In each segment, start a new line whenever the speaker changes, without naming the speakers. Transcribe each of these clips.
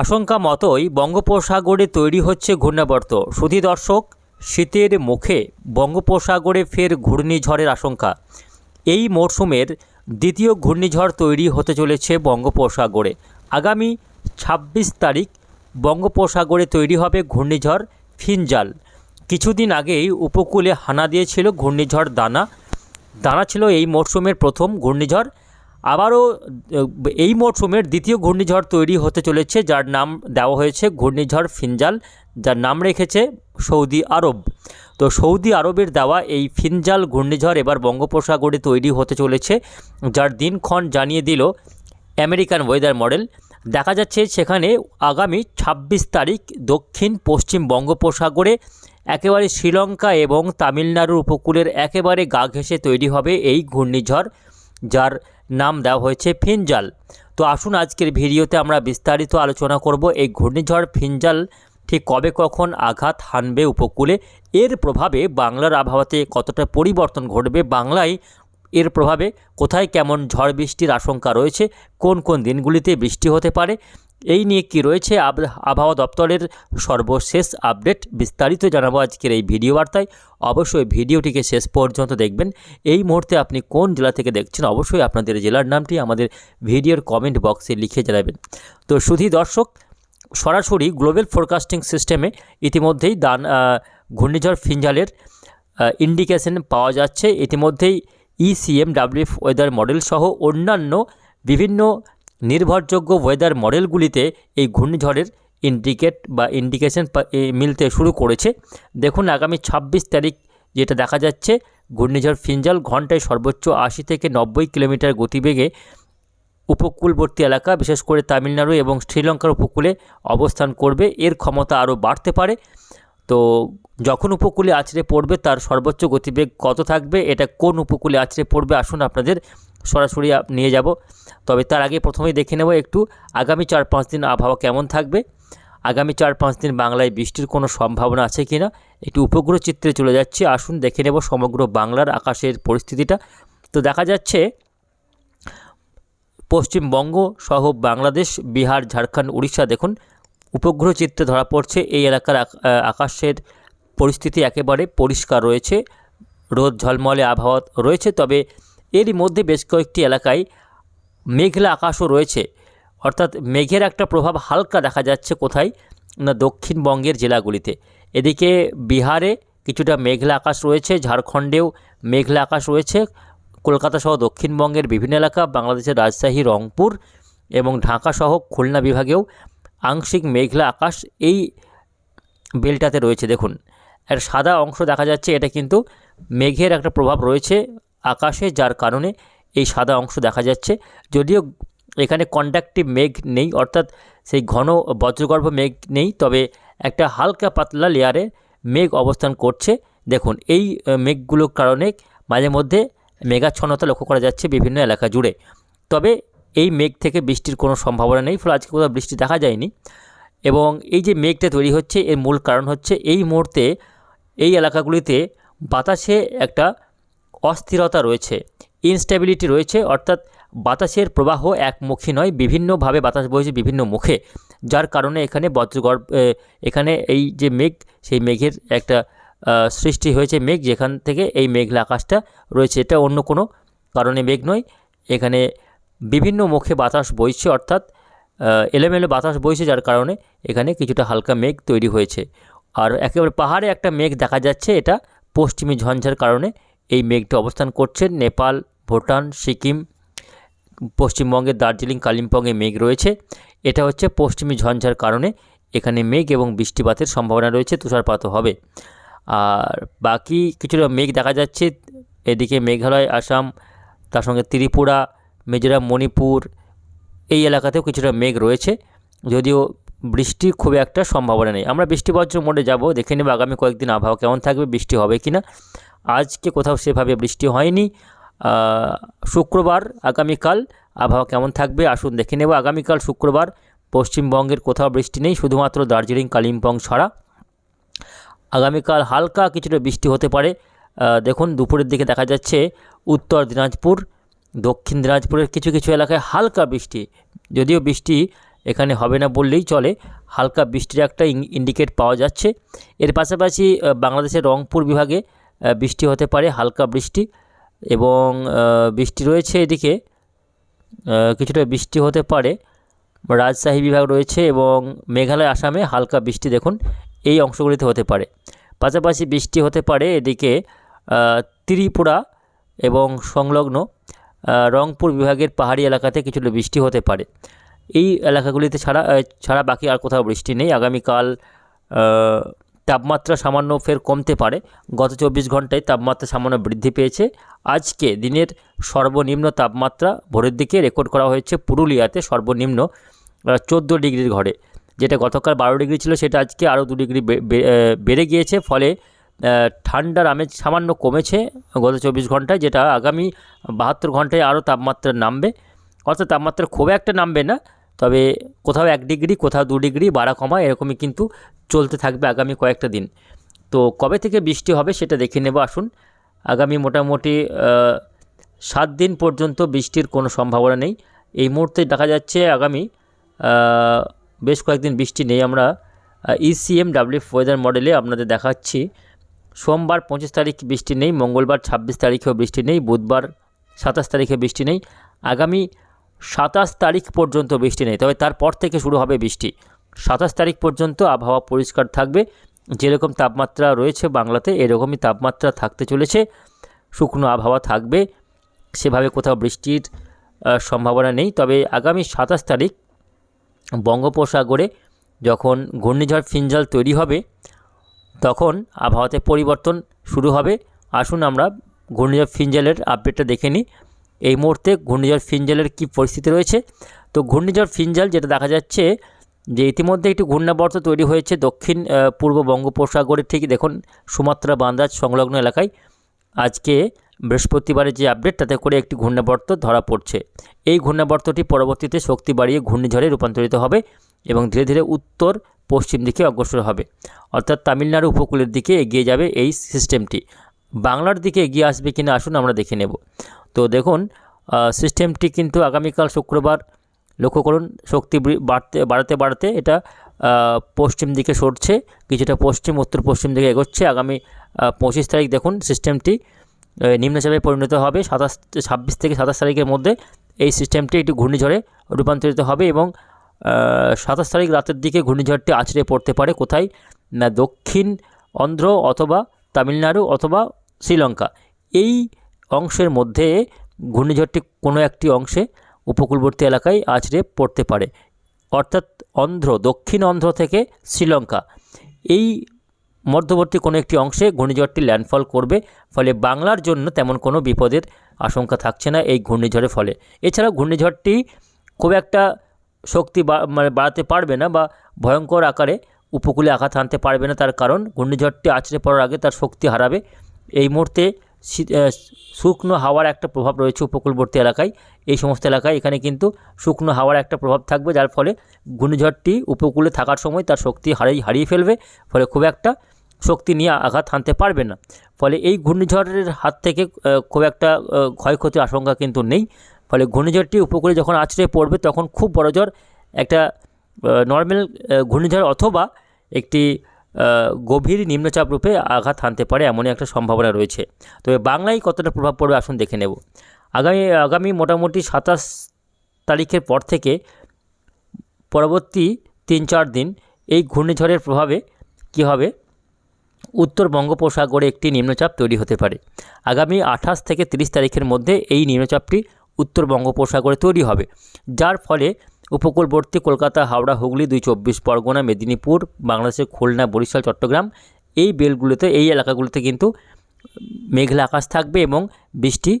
আশঙ্কা মতোই বঙ্গোপসাগরে তৈরি হচ্ছে ঘূর্ণাবর্ত। সুধী দর্শক, শীতের মুখে বঙ্গোপসাগরে ফের ঘূর্ণিঝড়ের আশঙ্কা। এই মরশুমের দ্বিতীয় ঘূর্ণিঝড় তৈরি হতে চলেছে বঙ্গোপসাগরে। আগামী ছাব্বিশ তারিখ বঙ্গোপসাগরে তৈরি হবে ঘূর্ণিঝড় ফিনজাল। কিছুদিন আগেই উপকূলে হানা দিয়েছিল ঘূর্ণিঝড় দানা। দানা ছিল এই মরশুমের প্রথম ঘূর্ণিঝড়। আবারও, এই মরশুমের দ্বিতীয় ঘূর্ণিঝড় তৈরি হতে চলেছে, যার নাম, দেওয়া হয়েছে ঘূর্ণিঝড় ফিনজাল, যার নাম রেখেছে সৌদি আরব। তো সৌদি আরবের দেওয়া এই ফিনজাল ঘূর্ণিঝড় এবার বঙ্গোপসাগরে তৈরি হতে চলেছে, যার দিনক্ষণ জানিয়ে দিল আমেরিকান ওয়েদার মডেল। দেখা যাচ্ছে সেখানে আগামী ছাব্বিশ তারিখ দক্ষিণ পশ্চিম বঙ্গোপসাগরে একেবারে শ্রীলঙ্কা এবং তামিলনাড়ুর উপকূলের একেবারে গা ঘেঁষে তৈরি হবে এই ঘূর্ণিঝড়, যার নাম দেওয়া হয়েছে ফিনজাল। তো আসুন আজকের ভিডিওতে আমরা বিস্তারিত আলোচনা করব এই ঘূর্ণিঝড় ফিনজাল ঠিক কবে কখন আঘাত হানবে উপকূলে, এর প্রভাবে বাংলার আবহাওয়াতে কতটা পরিবর্তন ঘটবে বাংলায়, এর প্রভাবে কোথায় কেমন ঝড় বৃষ্টির আশঙ্কা রয়েছে, কোন কোন দিনগুলিতে বৃষ্টি হতে পারে এই নিয়ে কি রয়েছে আব- আবহাওয়া দপ্তরের সর্বশেষ আপডেট বিস্তারিত জানাব আজকের এই ভিডিও বার্তায়। অবশ্যই ভিডিওটিকে শেষ পর্যন্ত দেখবেন। এই মুহূর্তে আপনি কোন জেলা থেকে দেখছেন অবশ্যই আপনাদের জেলার নামটি আমাদের ভিডিওর কমেন্ট বক্সে লিখে জানাবেন। তো শুধু দর্শক, সরাসরি গ্লোবাল ফোরকাস্টিং সিস্টেমে ইতিমধ্যেই দান ঘূর্ণিঝড় ফিঞ্জালের ইন্ডিকেশন পাওয়া যাচ্ছে। ইতিমধ্যেই E ECM WF weather model সহ অন্যান্য বিভিন্ন নির্ভরযোগ্য ওয়েদার মডেলগুলিতে এই ঘূর্ণিঝড়ের ইন্ডিকেট বা ইন্ডিকেশন মিলতে শুরু করেছে। দেখুন, আগামী ছাব্বিশ তারিখ যেটা দেখা যাচ্ছে, ঘূর্ণিঝড় ফিঞ্জাল ঘন্টায় সর্বোচ্চ আশি থেকে নব্বই কিলোমিটার গতিবেগে উপকূলবর্তী এলাকা, বিশেষ করে তামিলনাড়ু এবং শ্রীলঙ্কার উপকূলে অবস্থান করবে। এর ক্ষমতা আরও বাড়তে পারে। তো যখন উপকূলে আছড়ে পড়বে তার সর্বোচ্চ গতিবেগ কত থাকবে? এটা কোন উপকূলে আছড়ে পড়বে? আসুন আপনাদের সরাসরি নিয়ে যাব। তবে তার আগে প্রথমেই দেখে নেব একটু আগামী চার পাঁচ দিন আবহাওয়া কেমন থাকবে। আগামী চার পাঁচ দিন বাংলায় বৃষ্টির কোনো সম্ভাবনা আছে কি না? একটু উপগ্রহ চিত্রে চলে যাচ্ছে। আসুন দেখে নেব সমগ্র বাংলার আকাশের পরিস্থিতিটা। তো দেখা যাচ্ছে পশ্চিমবঙ্গ সহ বাংলাদেশ, বিহার, ঝাড়খণ্ড, উড়িষ্যা দেখুন। উপগ্রহ চিত্রে ধরা পড়ছে, এই এলাকার আকাশের পরিস্থিতি একেবারে পরিষ্কার রয়েছে, রোদ, ঝলমলে আবহাওয়া রয়েছে, তবে এরই মধ্যে বেশ কয়েকটি এলাকায় মেঘলা আকাশও রয়েছে। অর্থাৎ মেঘের একটা প্রভাব হালকা দেখা যাচ্ছে কোথায়? না, দক্ষিণবঙ্গের জেলাগুলিতে। এদিকে বিহারে কিছুটা মেঘলা আকাশ রয়েছে, ঝাড়খণ্ডেও মেঘলা আকাশ রয়েছে। কলকাতা সহ দক্ষিণবঙ্গের বিভিন্ন এলাকা, বাংলাদেশের রাজশাহী, রংপুর এবং ঢাকা সহ খুলনা বিভাগেও আংশিক মেঘলা আকাশ এই বেলটাতে রয়েছে। দেখুন আর সাদা অংশ দেখা যাচ্ছে, এটা কিন্তু মেঘের একটা প্রভাব রয়েছে আকাশে, যার কারণে এই সাদা অংশ দেখা যাচ্ছে। যদিও এখানে কন্ডাক্টিভ মেঘ নেই, অর্থাৎ সেই ঘন বজ্রগর্ভ মেঘ নেই, তবে একটা হালকা পাতলা লেয়ারে মেঘ অবস্থান করছে। দেখুন, এই মেঘগুলোর কারণে মাঝে মধ্যে মেঘাচ্ছন্নতা লক্ষ্য করা যাচ্ছে বিভিন্ন এলাকা জুড়ে। তবে এই মেঘ থেকে বৃষ্টির কোনো সম্ভাবনা নেই, ফলে আজকে কোথাও বৃষ্টি দেখা যায়নি। এবং এই যে মেঘটা তৈরি হচ্ছে, এর মূল কারণ হচ্ছে এই মুহূর্তে এই এলাকাগুলিতে বাতাসে একটা অস্থিরতা রয়েছে ইনস্টেবিলিটি রয়েছে, অর্থাৎ বাতাসের প্রবাহ একমুখী নয়, বিভিন্নভাবে বাতাস বইছে বিভিন্ন মুখে, যার কারণে এখানে বজ্রগর্ভ এখানে এই যে মেঘ, সেই মেঘের একটা সৃষ্টি হয়েছে মেঘ, যেখান থেকে এই মেঘলা আকাশটা রয়েছে। এটা অন্য কোনো কারণে মেঘ নয়, এখানে বিভিন্ন মুখে বাতাস বইছে, অর্থাৎ এলোমেলো বাতাস বইছে যার কারণে এখানে কিছুটা হালকা মেঘ তৈরি হয়েছে। আর একেবারে পাহাড়ে একটা মেঘ দেখা যাচ্ছে, এটা পশ্চিমী ঝঞ্ঝার কারণে এই মেঘটা অবস্থান করছে। নেপাল, ভুটান, সিকিম পশ্চিমবঙ্গের দার্জিলিং, কালিম্পংয়ে মেঘ রয়েছে। এটা হচ্ছে পশ্চিমী ঝঞ্ঝার কারণে এখানে মেঘ এবং বৃষ্টিপাতের সম্ভাবনা রয়েছে, তুষারপাতও হবে। আর বাকি কিছুটা মেঘ দেখা যাচ্ছে, এদিকে মেঘালয়, আসাম, তার সঙ্গে ত্রিপুরা মিজোরাম মণিপুর এই এলাকাতেও কিছুটা মেঘ রয়েছে, যদিও বৃষ্টির খুব একটা সম্ভাবনা নেই। আমরা বৃষ্টিবজ্র মোডে যাব, দেখে নেব আগামী কয়েকদিন আবহাওয়া কেমন থাকবে, বৃষ্টি হবে কি না আজকে কোথাও সেভাবে বৃষ্টি হয়নি। শুক্রবার, আগামীকাল আবহাওয়া কেমন থাকবে আসুন দেখে নেব। আগামীকাল শুক্রবার পশ্চিমবঙ্গের কোথাও বৃষ্টি নেই, শুধুমাত্র দার্জিলিং, কালিম্পং ছাড়া। আগামীকাল হালকা কিছুটা বৃষ্টি হতে পারে। দেখুন, দুপুরের দিকে দেখা যাচ্ছে উত্তর দিনাজপুর দক্ষিণ দিনাজপুরের কিছু কিছু এলাকায় হালকা বৃষ্টি, যদিও বৃষ্টি এখানে হবে না বললেই চলে। হালকা বৃষ্টির একটা ইন্ডিকেট পাওয়া যাচ্ছে। এর পাশাপাশি বাংলাদেশের রংপুর বিভাগে বৃষ্টি হতে পারে, হালকা বৃষ্টি এবং বৃষ্টি রয়েছে এদিকে। কিছুটা বৃষ্টি হতে পারে। রাজশাহী বিভাগ রয়েছে এবং মেঘালয় আসামে হালকা বৃষ্টি দেখুন, এই অংশগুলিতে হতে পারে। পাশাপাশি বৃষ্টি হতে পারে এদিকে ত্রিপুরা এবং সংলগ্ন রংপুর বিভাগের পাহাড়ি এলাকাতে কিছুটা বৃষ্টি হতে পারে। এই এলাকাগুলিতে ছাড়া ছাড়া বাকি আর কোথাও বৃষ্টি নেই। আগামীকাল তাপমাত্রা সামান্য ফের কমতে পারে। গত চব্বিশ ঘন্টায় তাপমাত্রা সামান্য বৃদ্ধি পেয়েছে। আজকে দিনের সর্বনিম্ন তাপমাত্রা ভোরের দিকে রেকর্ড করা হয়েছে পুরুলিয়াতে সর্বনিম্ন চোদ্দ ডিগ্রির ঘরে, যেটা গতকাল বারো ডিগ্রি ছিল, সেটা আজকে আরও দু ডিগ্রি বেড়ে গিয়েছে। ফলে ঠান্ডার আমেজ সামান্য কমেছে গত চব্বিশ ঘন্টায়, যেটা আগামী বাহাত্তর ঘন্টায় আরও তাপমাত্রা নামবে। অর্থাৎ তাপমাত্রা খুব একটা নামবে না, তবে কোথাও এক ডিগ্রি, কোথাও দু ডিগ্রি, বাড়া কমা, এরকমই কিন্তু চলতে থাকবে আগামী কয়েকটা দিন। তো কবে থেকে বৃষ্টি হবে সেটা দেখে নেব, আসুন। আগামী মোটামুটি সাত দিন পর্যন্ত বৃষ্টির কোনো সম্ভাবনা নেই। এই মুহূর্তে দেখা যাচ্ছে আগামী বেশ কয়েকদিন বৃষ্টি নেই। আমরা ইসিএম ডাব্লিউ ওয়েদার মডেলে আপনাদের দেখাচ্ছি। সোমবার পঁচিশ তারিখ বৃষ্টি নেই, মঙ্গলবার ছাব্বিশ তারিখেও বৃষ্টি নেই, বুধবার সাতাশ তারিখে বৃষ্টি নেই, আগামী সাতাশ তারিখ পর্যন্ত বৃষ্টি নেই। তবে তারপর থেকে শুরু হবে বৃষ্টি। সাতাশ তারিখ পর্যন্ত আবহাওয়া পরিষ্কার থাকবে। যেরকম তাপমাত্রা রয়েছে বাংলাতে, এরকমই তাপমাত্রা থাকতে চলেছে। শুকনো আবহাওয়া থাকবে। সেভাবে কোথাও বৃষ্টির সম্ভাবনা নেই। তবে আগামী সাতাশ তারিখ বঙ্গোপসাগরে যখন ঘূর্ণিঝড় ফিঞ্জাল তৈরি হবে তখন আবহাওয়াতে পরিবর্তন শুরু হবে। আসুন আমরা ঘূর্ণিঝড় ফিঞ্জালের আপডেটটা দেখে নিই। এই মুহূর্তে ঘূর্ণিঝড় ফিঞ্জালের কী পরিস্থিতি রয়েছে? তো ঘূর্ণিঝড় ফিঞ্জাল যেটা দেখা যাচ্ছে যে ইতিমধ্যে একটি ঘূর্ণাবর্ত তৈরি হয়েছে দক্ষিণ পূর্ব বঙ্গোপসাগরের ঠিক দেখুন, সুমাত্রা বান্দাজ সংলগ্ন এলাকায় আজকে বৃহস্পতিবারের যে আপডেট তাতে করে একটি ঘূর্ণাবর্ত ধরা পড়ছে। এই ঘূর্ণাবর্তটি পরবর্তীতে শক্তি বাড়িয়ে ঘূর্ণিঝড়ে রূপান্তরিত হবে এবং ধীরে ধীরে উত্তর পশ্চিম দিকে অগ্রসর হবে। অর্থাৎ তামিলনাড়ু উপকূলের দিকে এগিয়ে যাবে এই সিস্টেমটি। বাংলার দিকে এগিয়ে আসবে কিনা আসুন আমরা দেখে নেব। তো দেখুন সিস্টেমটি কিন্তু আগামীকাল শুক্রবার লক্ষ্য করুন, শক্তি বাড়তে, বাড়াতে বাড়াতে এটা পশ্চিম দিকে সরছে, কিছুটা পশ্চিম, উত্তর পশ্চিম দিকে এগোচ্ছে। আগামী পঁচিশ তারিখ দেখুন সিস্টেমটি নিম্নচাপে পরিণত হবে। সাতাশ, ছাব্বিশ থেকে সাতাশ তারিখের মধ্যে এই সিস্টেমটি একটি ঘূর্ণিঝড়ে রূপান্তরিত হবে এবং সাতাশ তারিখ রাতের দিকে ঘূর্ণিঝড়টি আছড়ে পড়তে পারে কোথায়? না, দক্ষিণ অন্ধ্র অথবা তামিলনাড়ু অথবা শ্রীলঙ্কা। এই অংশের মধ্যে ঘূর্ণিঝড়টি কোনো একটি অংশে উপকূলবর্তী এলাকায় আছড়ে পড়তে পারে। অর্থাৎ অন্ধ্র, দক্ষিণ অন্ধ্র থেকে শ্রীলঙ্কা। এই মধ্যবর্তী কোনো একটি অংশে ঘূর্ণিঝড়টি ল্যান্ডফল করবে, ফলে বাংলার জন্য তেমন কোনো বিপদের আশঙ্কা থাকছে না এই ঘূর্ণিঝড়ের ফলে। এছাড়া ঘূর্ণিঝড়টি খুব একটা শক্তি মানে বাড়াতে পারবে না বা ভয়ঙ্কর আকারে উপকূলে আঘাত আনতে পারবে না তার কারণ ঘূর্ণিঝড়টি আছড়ে পড়ার আগে তার শক্তি হারাবে। এই মুহূর্তে শুকনো হাওয়ার একটা প্রভাব রয়েছে উপকূলবর্তী এলাকায়। এই সমস্ত এলাকায় এখানে কিন্তু শুকনো হাওয়ার একটা প্রভাব থাকবে যার ফলে ঘূর্ণিঝড়টি উপকূলে থাকার সময় তার শক্তি হারিয়ে হারিয়ে ফেলবে, ফলে খুব একটা শক্তি নিয়ে আঘাত হানতে পারবে না। ফলে এই ঘূর্ণিঝড়ের হাত থেকে খুব একটা ক্ষয়ক্ষতির আশঙ্কা কিন্তু নেই। ফলে ঘূর্ণিঝড়টি উপকূলে যখন আছড়ে পড়বে তখন খুব বড় ঝড়, একটা নর্মাল ঘূর্ণিঝড় অথবা একটি গভীর নিম্নচাপ রূপে আঘাত হানতে পারে এমনই একটা সম্ভাবনা রয়েছে। তবে বাংলায় কতটা প্রভাব পড়বে আসুন দেখে নেব। আগামী আগামী মোটামুটি সাতাশ তারিখের পর থেকে পরবর্তী তিন চার দিন এই ঘূর্ণিঝড়ের প্রভাবে কী হবে? উত্তর বঙ্গোপসাগরে একটি নিম্নচাপ তৈরি হতে পারে। আগামী আঠাশ থেকে তিরিশ তারিখের মধ্যে এই নিম্নচাপটি উত্তর বঙ্গোপসাগরে তৈরি হবে। যার ফলে উপকূলবর্তী কলকাতা, হাওড়া, হুগলি দুই চব্বিশ পরগনা, মেদিনীপুর, বাংলাদেশের খুলনা, বরিশাল, চট্টগ্রাম এই বেলগুলোতে, এই এলাকাগুলোতে কিন্তু মেঘলা আকাশ থাকবে এবং বৃষ্টি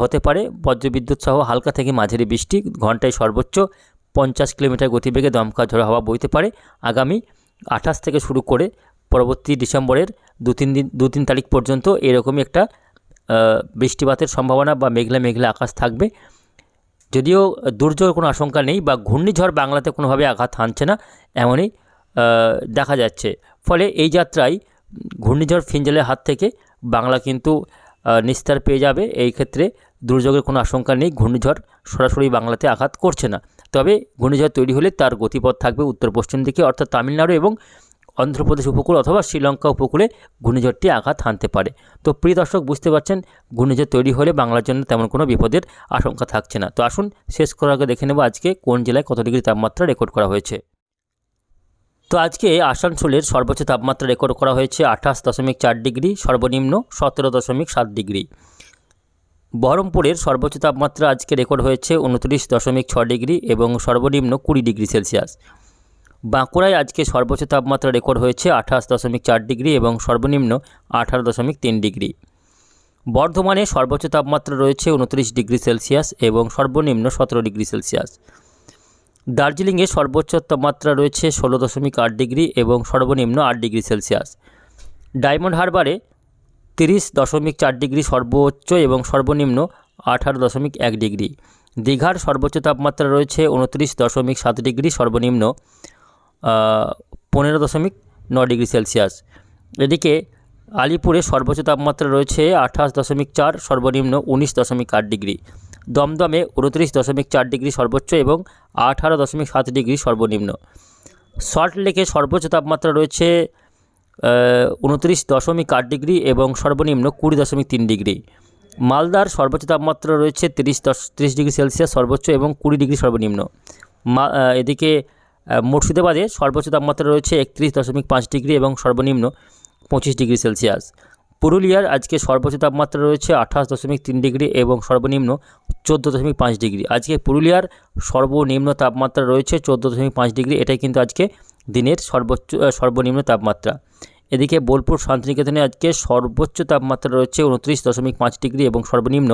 হতে পারে। বজ্রবিদ্যুৎ সহ হালকা থেকে মাঝারি বৃষ্টি, ঘন্টায় সর্বোচ্চ পঞ্চাশ কিলোমিটার গতিবেগে দমকা ঝোড়ো হাওয়া বইতে পারে। আগামী আঠাশ থেকে শুরু করে পরবর্তী ডিসেম্বরের দু তিন দিন দু তিন তারিখ পর্যন্ত এরকমই একটা বৃষ্টিপাতের সম্ভাবনা বা মেঘলা মেঘলা আকাশ থাকবে। যদিও দুর্যোগের কোনো আশঙ্কা নেই বা ঘূর্ণিঝড় বাংলাতে কোনোভাবে আঘাত হানছে না, এমনই দেখা যাচ্ছে। ফলে এই যাত্রায় ঘূর্ণিঝড় ফিঞ্জালের হাত থেকে বাংলা কিন্তু নিস্তার পেয়ে যাবে। এই ক্ষেত্রে দুর্যোগের কোনো আশঙ্কা নেই, ঘূর্ণিঝড় সরাসরি বাংলাতে আঘাত করছে না। তবে ঘূর্ণিঝড় তৈরি হলে তার গতিপথ থাকবে উত্তর পশ্চিম দিকে, অর্থাৎ তামিলনাড়ু এবং অন্ধ্রপ্রদেশ উপকূল অথবা শ্রীলঙ্কা উপকূলে ঘূর্ণিঝড়টি আঘাত হানতে পারে। তো প্রিয় দর্শক, বুঝতে পারছেন, ঘূর্ণিঝড় তৈরি হলে বাংলার জন্য তেমন কোনো বিপদের আশঙ্কা থাকছে না। তো আসুন, শেষ করার আগে দেখে নেব আজকে কোন জেলায় কত ডিগ্রি তাপমাত্রা রেকর্ড করা হয়েছে। তো আজকে আসানসোলের সর্বোচ্চ তাপমাত্রা রেকর্ড করা হয়েছে আঠাশ দশমিক চার ডিগ্রি, সর্বনিম্ন সতেরো দশমিক সাত ডিগ্রি। বহরমপুরের সর্বোচ্চ তাপমাত্রা আজকে রেকর্ড হয়েছে উনত্রিশ দশমিক ছ ডিগ্রি এবং সর্বনিম্ন কুড়ি ডিগ্রি সেলসিয়াস। বাঁকুড়ায় আজকে সর্বোচ্চ তাপমাত্রা রেকর্ড হয়েছে আঠাশ দশমিক চার ডিগ্রি এবং সর্বনিম্ন আঠারো দশমিক তিন ডিগ্রি। বর্ধমানে সর্বোচ্চ তাপমাত্রা রয়েছে উনত্রিশ ডিগ্রি সেলসিয়াস এবং সর্বনিম্ন সতেরো ডিগ্রি সেলসিয়াস। দার্জিলিংয়ে সর্বোচ্চ তাপমাত্রা রয়েছে ষোলো দশমিক আট ডিগ্রি এবং সর্বনিম্ন আট ডিগ্রি সেলসিয়াস। ডায়মন্ড হারবারে তিরিশ দশমিক চার ডিগ্রি সর্বোচ্চ এবং সর্বনিম্ন আঠারো দশমিক এক ডিগ্রি। দীঘার সর্বোচ্চ তাপমাত্রা রয়েছে উনত্রিশ দশমিক সাত ডিগ্রি, সর্বনিম্ন পনেরো দশমিক ন ডিগ্রি সেলসিয়াস। এদিকে আলিপুরে সর্বোচ্চ তাপমাত্রা রয়েছে আঠাশ দশমিক চার, সর্বনিম্ন উনিশ দশমিক আট ডিগ্রি। দমদমে উনত্রিশ দশমিক চার ডিগ্রি সর্বোচ্চ এবং আঠারো দশমিক সাত ডিগ্রি সর্বনিম্ন। সল্ট লেকে সর্বোচ্চ তাপমাত্রা রয়েছে উনত্রিশ দশমিক আট ডিগ্রি এবং সর্বনিম্ন কুড়ি দশমিক তিন ডিগ্রি। মালদার সর্বোচ্চ তাপমাত্রা রয়েছে তিরিশ দশ, তিরিশ ডিগ্রি সেলসিয়াস সর্বোচ্চ এবং কুড়ি ডিগ্রি সর্বনিম্ন। মা এদিকে মুর্শিদাবাদে সর্বোচ্চ তাপমাত্রা রয়েছে একত্রিশ দশমিক পাঁচ ডিগ্রি এবং সর্বনিম্ন পঁচিশ ডিগ্রি সেলসিয়াস। পুরুলিয়ার আজকে সর্বোচ্চ তাপমাত্রা রয়েছে আঠাশ দশমিক তিন ডিগ্রি এবং সর্বনিম্ন চোদ্দ দশমিক পাঁচ ডিগ্রি। আজকে পুরুলিয়ার সর্বনিম্ন তাপমাত্রা রয়েছে চোদ্দ দশমিক পাঁচ ডিগ্রি। এটাই কিন্তু আজকে দিনের সর্বোচ্চ সর্বনিম্ন তাপমাত্রা। এদিকে বোলপুর শান্তিনিকেতনে আজকে সর্বোচ্চ তাপমাত্রা রয়েছে উনত্রিশ দশমিক পাঁচ ডিগ্রি এবং সর্বনিম্ন